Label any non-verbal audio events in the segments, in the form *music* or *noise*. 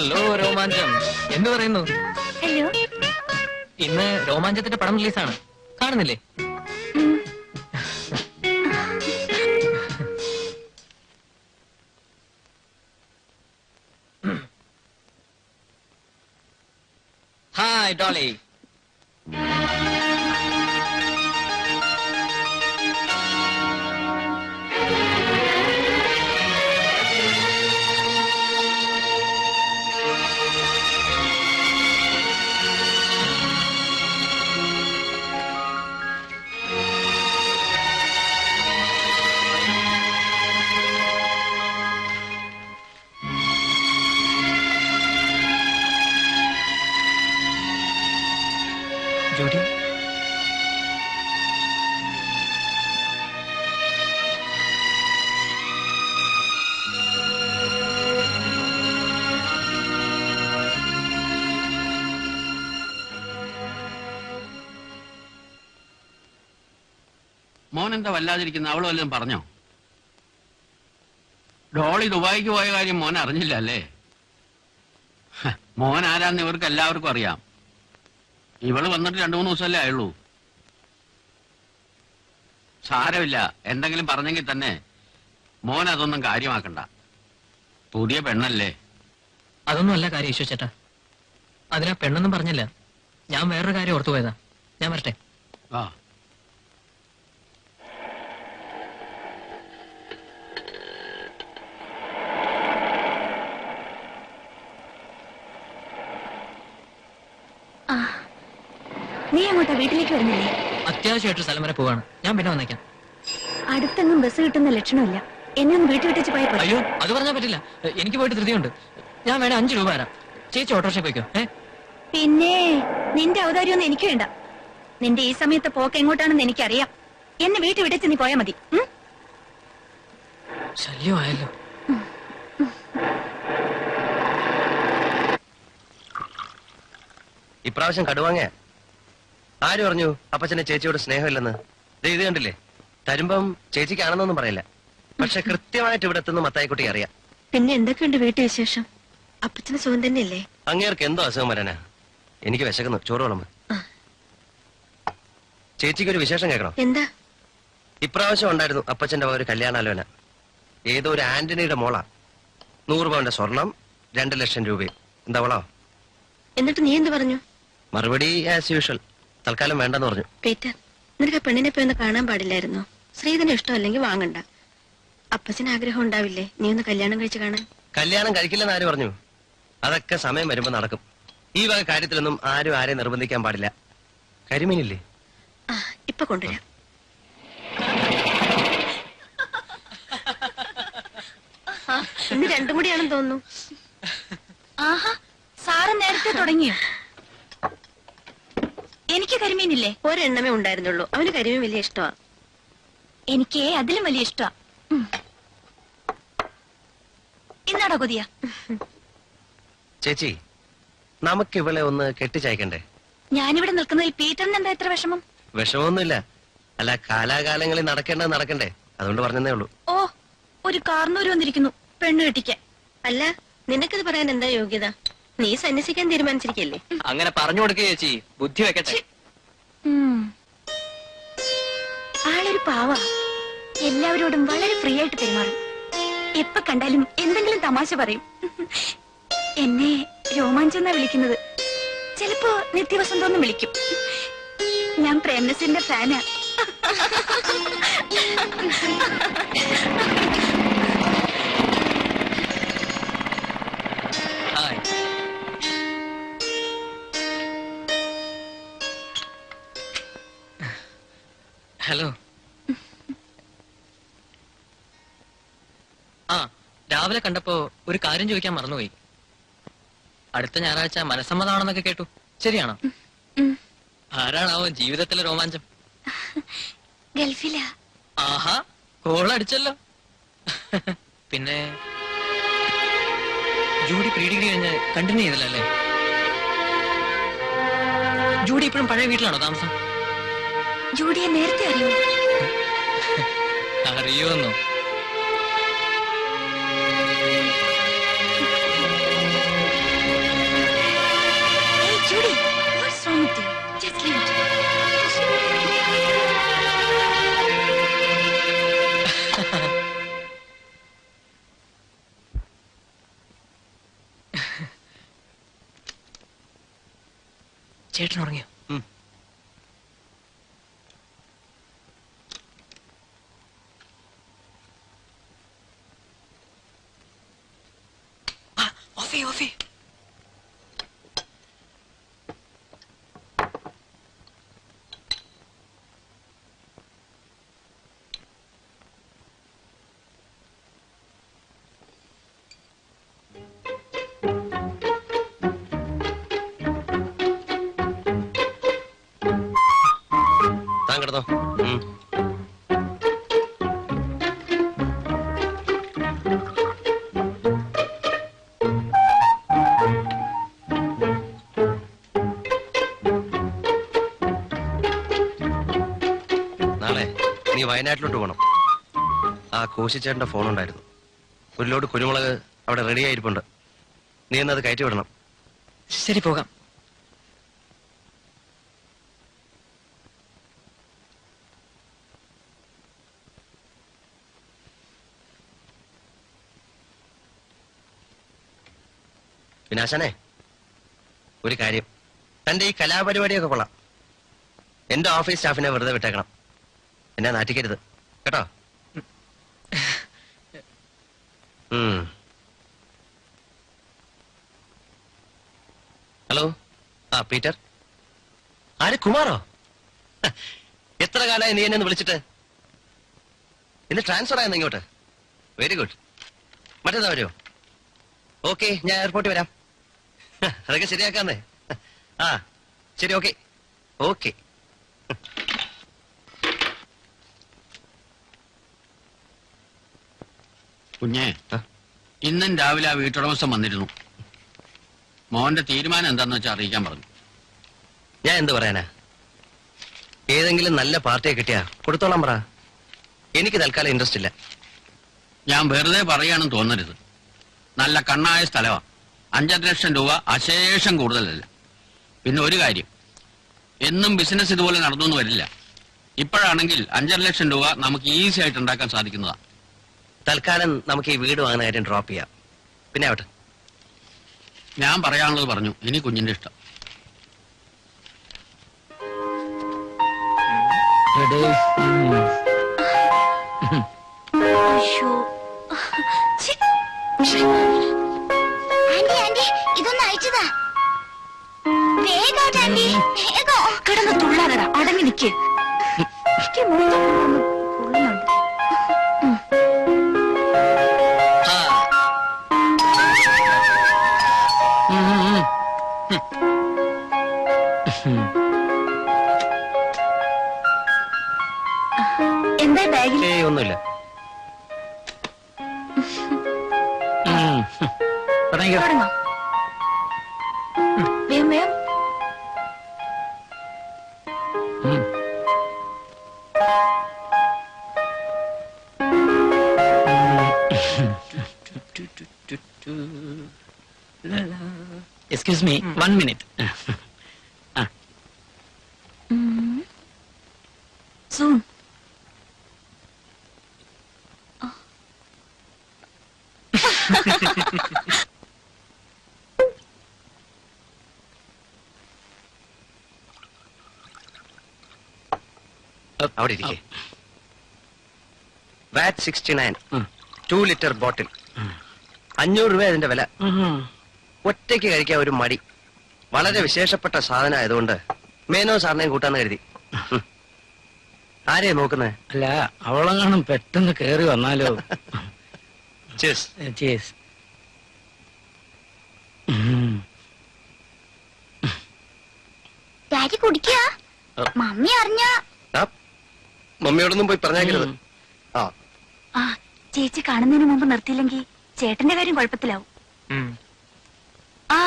Hello രോമാഞ്ചം. എന്ത് പറയുന്നു? Hello. ഇന്ന് രോമാഞ്ചത്തിന്റെ പടം റിലീസാണ്. കാണുന്നില്ലേ? ഹായ് ഡോളി മോൻ എന്താ വല്ലാതിരിക്കുന്ന? അവൾ വല്ലതും പറഞ്ഞോ? ഡോളി ദുബായിക്ക് പോയ കാര്യം മോൻ അറിഞ്ഞില്ല അല്ലേ? മോൻ ആരാന്ന് ഇവർക്ക് എല്ലാവർക്കും അറിയാം. ഇവൾ വന്നിട്ട് രണ്ടു മൂന്ന് ദിവസമല്ലേ ആയുള്ളൂ. സാരമില്ല. എന്തെങ്കിലും പറഞ്ഞെങ്കിൽ തന്നെ മോൻ അതൊന്നും കാര്യമാക്കണ്ട. പുതിയ പെണ്ണല്ലേ? അതൊന്നും അല്ല കാര്യം ഈശോ ചേട്ടാ. അതിനാ പെണ്ണൊന്നും പറഞ്ഞില്ല. ഞാൻ വേറൊരു കാര്യം ഓർത്തു പോയതാ ഞാൻ വരട്ടെ? ആ നീ അങ്ങോട്ടാ വീട്ടിലേക്ക് വരുന്നില്ലേ? അത്യാവശ്യമായിട്ട് സ്ഥലം വരെ പോവാണ്. ഞാൻ പിന്നെ വന്നേക്കാം. അടുത്തൊന്നും ബസ് കിട്ടുന്ന ലക്ഷണമില്ല. എന്നെ ഒന്ന് വീട്ടിൽ വിട്ടിച്ച് പോയാൽ അയ്യോ അത് പറഞ്ഞാൽ പറ്റില്ല. എനിക്ക് പോയിട്ട് ധൃതിയുണ്ട്. ഞാൻ വേണേ അഞ്ചു രൂപ തരാം. ചേച്ചി ഓട്ടോറിക്ഷ പോയിക്കോ. ഏ? പിന്നെ നിന്റെ ഔദാര്യമൊന്നും എനിക്ക് വേണ്ട. നിന്റെ ഈ സമയത്ത് പോക്ക് എങ്ങോട്ടാണെന്ന് എനിക്കറിയാം. എന്നെ വീട്ടിൽ വിടച്ച് നീ പോയാൽ മതി. ഉം? ശല്യമായല്ലോ. ഇപ്രാവശ്യം കടുവാങ്ങ ആര് പറഞ്ഞു? അപ്പച്ചനെ ചേച്ചിയോട് സ്നേഹമില്ലെന്ന്. ദേ ഇത് കണ്ടില്ലേ? തരുമ്പം ചേച്ചിക്കാണെന്നൊന്നും പറയില്ല. പക്ഷെ കൃത്യമായിട്ട് ഇവിടെ എത്തുന്ന മത്തായിക്കുട്ടി അറിയാം. പിന്നെ എന്തൊക്കെയുണ്ട് വീട്ടു വിശേഷം? അപ്പച്ചന് സുഖം തന്നെയല്ലേ? അങ്ങേർക്ക് എന്തോ അസുഖം വരാനാ? എനിക്ക് വിശക്കുന്നു. ചോറ് വിളമ്പ്. ചേച്ചിക്ക് ഒരു വിശേഷം കേൾക്കണം? എന്താ? ഇപ്രാവശ്യം ഉണ്ടായിരുന്നു അപ്പച്ചന്റെ ഒരു കല്യാണാലോചന. ഏതോ ഒരു ആന്റണിയുടെ മോളാ. നൂറ് പവന്റെ സ്വർണം രണ്ടു ലക്ഷം രൂപയും. എന്താ വളോ എന്നിട്ട് നീ എന്ത് പറഞ്ഞു? മറുപടി ആസ് യൂഷ്വൽ തൽക്കാലം വേണ്ടെന്ന് പറഞ്ഞു. പീറ്റർ നിനക്ക് പെണ്ണിനെ പോയി ഒന്ന് കാണാൻ പാടില്ലായിരുന്നോ? ശ്രീധന ഇഷ്ടമല്ലെങ്കിൽ വാങ്ങണ്ട. അപ്പച്ചന് ആഗ്രഹം ഉണ്ടാവില്ലേ? നീ ഒന്ന് കല്യാണം കഴിച്ച് കാണാൻ. കല്യാണം കഴിക്കില്ലെന്ന് ആര് പറഞ്ഞു? അതൊക്കെ സമയം വരുമ്പോ നടക്കും. ഈ വക കാര്യത്തിലൊന്നും ആരും ആരെയും നിർബന്ധിക്കാൻ പാടില്ല. കരിമീനില്ലേ? ആ ഇപ്പൊ കൊണ്ടുവരാം. ആ, ഇന്ന് രണ്ടും കൂടിയാണെന്ന് തോന്നുന്നു. ആഹാ സാറ് നേരത്തെ തുടങ്ങിയോ എനിക്ക് കരിമീനില്ലേ? ഒരെണ്ണമേ ഉണ്ടായിരുന്നുള്ളൂ. അവന് കരിമീൻ വലിയ ഇഷ്ടമാ. എനിക്ക് അതിലും വലിയ ഇഷ്ടമാ. ഇന്നാടോ കൊതിയ? ചേച്ചി നമുക്ക് ഇവളെ ഒന്ന് കെട്ടിച്ചയക്കണ്ടേ? ഞാനിവിടെ നിൽക്കുന്നതിൽ പീറ്ററിന് എന്താ ഇത്ര വിഷമം? വിഷമമൊന്നുമില്ല. അല്ല കാലാകാലങ്ങളിൽ നടക്കേണ്ടത് നടക്കണ്ടേ? അതുകൊണ്ട് പറഞ്ഞതേ ഉള്ളൂ. ഓ ഒരു കാർന്നൂര് വന്നിരിക്കുന്നു. പെണ്ണു കെട്ടിക്കാൻ. അല്ല നിനക്കിത് പറയാൻ എന്താ യോഗ്യത? നീ സന്യസിക്കാൻ തീരുമാനിച്ചിരിക്കല്ലേ? അങ്ങനെ പറഞ്ഞു കൊടുക്കുക ചേച്ചി. ബുദ്ധി വെക്കട്ടെ. ആളൊരു പാവ. എല്ലാവരോടും വളരെ ഫ്രീ ആയിട്ട് പെരുമാറും. എപ്പ കണ്ടാലും എന്തെങ്കിലും തമാശ പറയും. എന്നെ രോമാഞ്ചെന്നാ വിളിക്കുന്നത്. ചിലപ്പോ നിത്യവസന്തോന്നും വിളിക്കും. ഞാൻ പ്രേംനസിന്റെ ഫാനാ ഹലോ. ആ രാവിലെ കണ്ടപ്പോ ഒരു കാര്യം ചോദിക്കാൻ മറന്നുപോയി. അടുത്ത ഞായറാഴ്ച മനസ്സമ്മതമാണെന്നൊക്കെ കേട്ടു. ശരിയാണോ. ആരാണാവോ ജീവിതത്തിലെ രോമാഞ്ചം? ഗൾഫിലാ. ആഹാ കോളടിച്ചല്ലോ. പിന്നെ ജൂഡി പ്രീ ഡിഗ്രി കഴിഞ്ഞ് കണ്ടിന്യൂ ചെയ്തില്ല? അല്ലേ ജൂഡി ഇപ്പോഴും പഴയ വീട്ടിലാണോ താമസം? ജൂഡിയെ നേരത്തെ അറിയോ അറിയോന്നോ *laughs* ചേട്ടൻ ഉറങ്ങിയോ? നാളെ നീ വയനാട്ടിലോട്ട് പോകണം ആ കോശിച്ചേട്ടന്റെ ഫോൺ ഉണ്ടായിരുന്നു. ഒരു ലോഡ് കുരുമുളക് അവിടെ റെഡി ആയിരിപ്പുണ്ട്. നീ എന്നത് കയറ്റി വിടണം. ശരി പോകാം. വിനാശനെ ഒരു കാര്യം. തന്റെ ഈ കലാപരിപാടിയൊക്കെ കൊള്ളാം. എന്റെ ഓഫീസ് സ്റ്റാഫിനെ വെറുതെ വിട്ടേക്കണം. എന്നെ നാറ്റിക്കരുത്. കേട്ടോ. ഹലോ? ആ പീറ്റർ? ആര് കുമാറോ? എത്ര കാലമായി നീ എന്നെ വിളിച്ചിട്ട്? ഇന്ന് ട്രാൻസ്ഫർ ആയെന്ന് ഇങ്ങോട്ട്? വെരി ഗുഡ് മറ്റേതാ വരുമോ ഓക്കെ ഞാൻ എയർപോർട്ടിൽ വരാം. അതൊക്കെ ശരിയാക്കാന്നേ. ആ ശരി ഓക്കെ ഓക്കെ കുഞ്ഞെ? ഇന്നും രാവിലെ ആ വീട്ടുടമസ്ഥൻ വന്നിരുന്നു. മോന്റെ തീരുമാനം എന്താന്ന് വെച്ചാൽ അറിയിക്കാൻ പറഞ്ഞു. ഞാൻ എന്ത് പറയാനാ? ഏതെങ്കിലും നല്ല പാർട്ടിയെ കിട്ടിയാ കൊടുത്തോളാം പറ. എനിക്ക് തൽക്കാലം ഇൻട്രസ്റ്റ് ഇല്ല. ഞാൻ വെറുതെ പറയുകയാണെന്ന് തോന്നരുത്. നല്ല കണ്ണായ സ്ഥലമാ അഞ്ചര ലക്ഷം രൂപ അശേഷം കൂടുതലല്ല. പിന്നെ ഒരു കാര്യം. എന്നും ബിസിനസ് ഇതുപോലെ നടന്നു വരില്ല. ഇപ്പോഴാണെങ്കിൽ അഞ്ചര ലക്ഷം രൂപ നമുക്ക് ഈസി ആയിട്ട് ഉണ്ടാക്കാൻ സാധിക്കുന്നതാ. തൽക്കാലം നമുക്ക് ഈ വീട് വാങ്ങുന്ന കാര്യം ഡ്രോപ്പ് ചെയ്യാം. പിന്നെ ആവട്ടെ. ഞാൻ പറയാനുള്ളത് പറഞ്ഞു. ഇനി കുഞ്ഞിന്റെ ഇഷ്ടം. അയ്യോ. ഛി, ഛി. ആന്റി ആന്റി ഇതൊന്ന് അയച്ചതാ വേഗം ആന്റി. വേഗം. കിടന്ന് തുള്ളാതടാ. അടങ്ങി നിക്ക്. ബാഗിൽ ഏയ് ഒന്നുമില്ല. തുടങ്ങാം. വേഗം വേഗം. എക്സ്ക്യൂസ് മീ വൺ മിനിറ്റ് *laughs* അവിടെ ഇരിക്കേ. വാറ്റ് sixty nine two litre bottle അഞ്ഞൂറ് രൂപ അതിന്റെ വില. ഒറ്റയ്ക്ക് കഴിക്കാൻ ഒരു മടി. വളരെ വിശേഷപ്പെട്ട സാധനം ആയതുകൊണ്ട് മേനോ സാറിനെയും കൂട്ടാന്ന് കരുതി. ആരെയാ നോക്കുന്നത് അല്ല അവളെങ്ങാനും പെട്ടെന്ന് കേറി വന്നാലോ? *laughs* ചേസ് ചേസ് ഡാഡി കുടിക്കുക മമ്മി അറിഞ്ഞ? മമ്മിയോടൊന്നും പോയി പറഞ്ഞേക്കരുത്. ഉം. ആ. ആ ചേച്ചി കാണുന്നതിന് മുമ്പ് നിർത്തിയില്ലെങ്കിൽ ചേട്ടന്റെ കാര്യം കുഴപ്പത്തിലാവും. ആ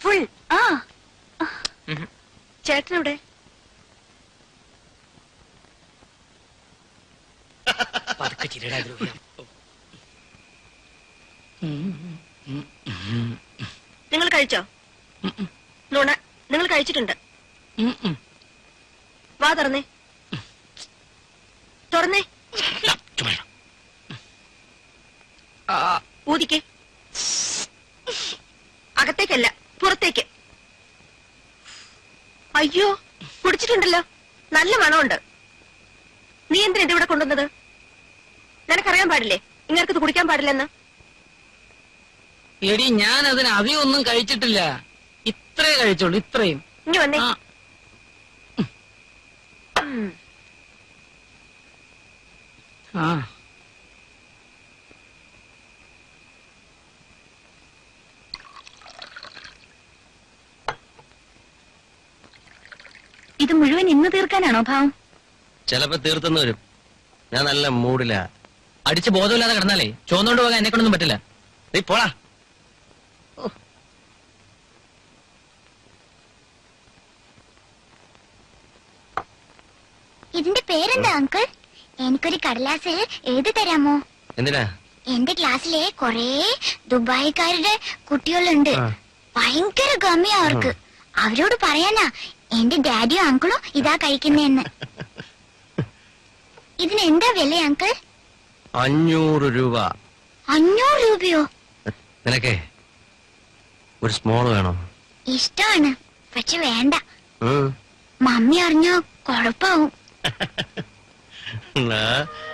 ഫുൾ ആ. ചേട്ടനെവിടെ? നിങ്ങൾ കഴിച്ചോ? നുണ നിങ്ങൾ കഴിച്ചിട്ടുണ്ട്. വാ തുറന്നേ. തുറന്നേ. ഊതിക്കേ. അകത്തേക്കല്ല പുറത്തേക്ക്. അയ്യോ കുടിച്ചിട്ടുണ്ടല്ലോ. നല്ല മണമുണ്ട്. നീ എന്തിനാ ഇതിവിടെ കൊണ്ടുവന്നത്? നിനക്കറിയാൻ പാടില്ലേ? ഇങ്ങനക്ക് കുടിക്കാൻ പാടില്ലെന്ന്? എടി ഞാൻ അതിന് അധികം ഒന്നും കഴിച്ചിട്ടില്ല. ഇത്രേ കഴിച്ചോളൂ ഇത്രയും. ഇനി വന്നേ. ആ. ഉം. ആ. ഇത് മുഴുവൻ ഇന്ന് തീർക്കാനാണോ ഭാവം? ചിലപ്പോ തീർത്തെന്ന് വരും. ഞാൻ നല്ല മൂഡില. അടിച്ച് ബോധമില്ലാതെ കിടന്നാലേ? ചോന്നോണ്ട് പോകാൻ എന്നെ കൊണ്ടൊന്നും പറ്റില്ല. നീ പോളാ ഇതിന്റെ പേരെന്താ അങ്കിൾ? എനിക്കൊരു കടലാസ് എഴുതി തരാമോ? എന്തിനാ? എന്റെ ക്ലാസ്സിലെ കൊറേ ദുബായിക്കാരുടെ കുട്ടികളുണ്ട്. ഭയങ്കര ഗമ്യ അവർക്ക്. അവരോട് പറയാനാ എന്റെ ഡാഡിയോ അങ്കിളോ ഇതാ കഴിക്കുന്നേന്ന്. *laughs* ഇതിനെന്താ വില അങ്കിൾ? അഞ്ഞൂറ് രൂപ. അഞ്ഞൂറ് രൂപയോ? നിനക്കേ ഒരു സ്മോൾ വേണോ? ഇഷ്ടമാണ്. പക്ഷെ വേണ്ട. മമ്മി അറിഞ്ഞോ കൊഴപ്പാവും. *laughs*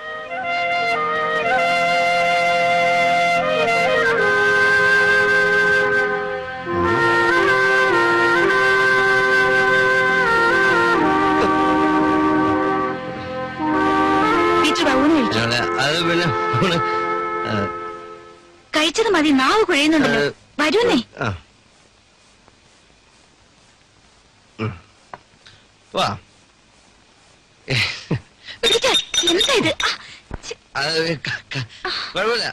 കഴിച്ചത് മതി. നാവ് കുഴയുന്നുണ്ടല്ലോ. വരൂന്നേ. വാ. എന്താ ഇത്? കുഴപ്പമില്ല.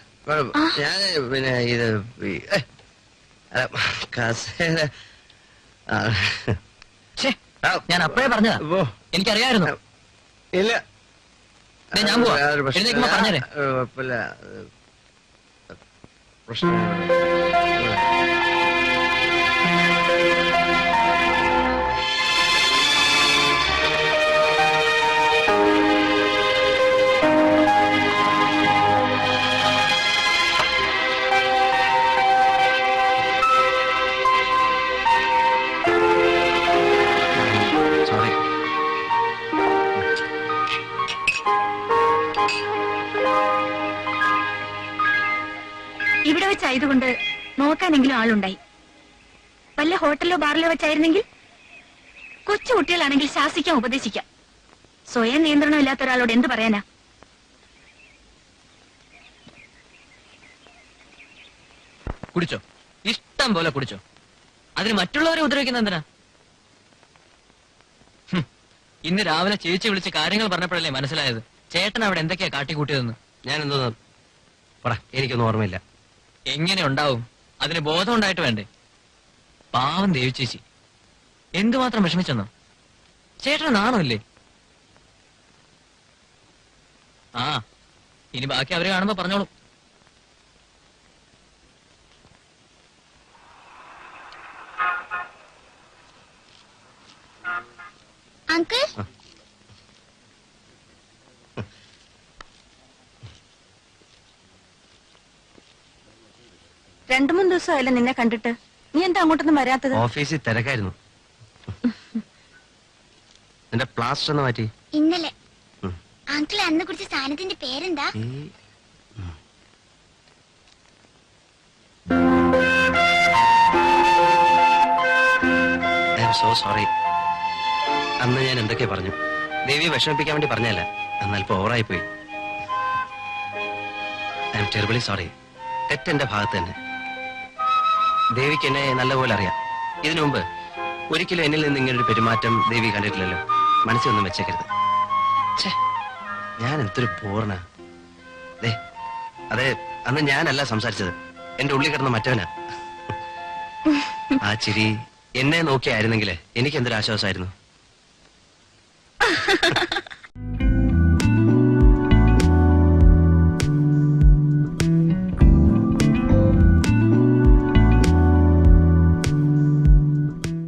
ഞാൻ പിന്നെ ഇത് കസേര. ഞാൻ അപ്പഴേ പറഞ്ഞതാ. എനിക്കറിയായിരുന്നു. ഇല്ല. ഞാൻ പോവാ. വേറൊരു പ്രശ്നം- നോക്കാനെങ്കിലും ആളുണ്ടായി. വല്ല ഹോട്ടലിലോ ബാറിലോ വെച്ചായിരുന്നെങ്കിൽ കൊച്ചു കുട്ടികളാണെങ്കിൽ ശാസിക്കാം ഉപദേശിക്കാം. സ്വയം നിയന്ത്രണം ഇല്ലാത്ത ഒരാളോട് എന്ത് പറയാനാ? കുടിച്ചോ? ഇഷ്ടം പോലെ കുടിച്ചോ? അതിന് മറ്റുള്ളവരെ ഉപദ്രവിക്കുന്ന എന്തിനാ? ഇന്ന് രാവിലെ ചേച്ചി വിളിച്ച് കാര്യങ്ങൾ പറഞ്ഞപ്പോഴല്ലേ മനസ്സിലായത്. ചേട്ടൻ അവിടെ എന്തൊക്കെയാ കാട്ടിക്കൂട്ടിയതെന്ന്? ഞാൻ എന്തോന്നു പറ. എനിക്കൊന്നും ഓർമ്മയില്ല. എങ്ങനെ ഉണ്ടാവും? അതിന് ബോധം ഉണ്ടായിട്ട് വേണ്ടേ? പാവം ദേവി ചേച്ചി. എന്തുമാത്രം വിഷമിച്ചെന്നോ? ചേട്ടന് നാണമില്ലേ? ആ ഇനി ബാക്കി അവരെ കാണുമ്പോ പറഞ്ഞോളൂ അങ്കിൾ രണ്ടു മൂന്ന് ദിവസമായില്ല നിന്നെ കണ്ടിട്ട്. നീ എന്താ അങ്ങോട്ടൊന്നും വരാത്തത്? ഓഫീസിൽ തിരക്കായിരുന്നു. നിന്റെ പ്ലാസ്റ്റർ ഒന്ന് മാറ്റി. ഇന്നലെ. അങ്കിൾ അന്ന് കുടിച്ച സാധനത്തിന്റെ പേരെന്താ? So sorry. അന്ന് ഞാൻ എന്തൊക്കെ പറഞ്ഞു. ദേവിയെ വിഷമിപ്പിക്കാൻ വേണ്ടി പറഞ്ഞല്ല എന്നാൽ ഇപ്പൊ ഓവറായി പോയി ഐ എം ടെറിബിളി സോറി. തെറ്റെന്റെ ഭാഗത്ത് തന്നെ. ദേവിക്ക് എന്നെ നല്ലപോലെ അറിയാം. ഇതിനു മുമ്പ് ഒരിക്കലും എന്നിൽ നിന്ന് ഇങ്ങനൊരു പെരുമാറ്റം ദേവി കണ്ടിട്ടില്ലല്ലോ. മനസ്സിലൊന്നും വെച്ചേക്കരുത്. ഛേ ഞാൻ എന്തൊരു പൂർണ. ദേ അതെ അന്ന് ഞാനല്ല സംസാരിച്ചത്. എന്റെ ഉള്ളിൽ കിടന്ന മറ്റവനാ. ആ ചിരി എന്നെ നോക്കിയായിരുന്നെങ്കിൽ എനിക്ക് എന്തൊരു ആശ്വാസമായിരുന്നു? *laughs*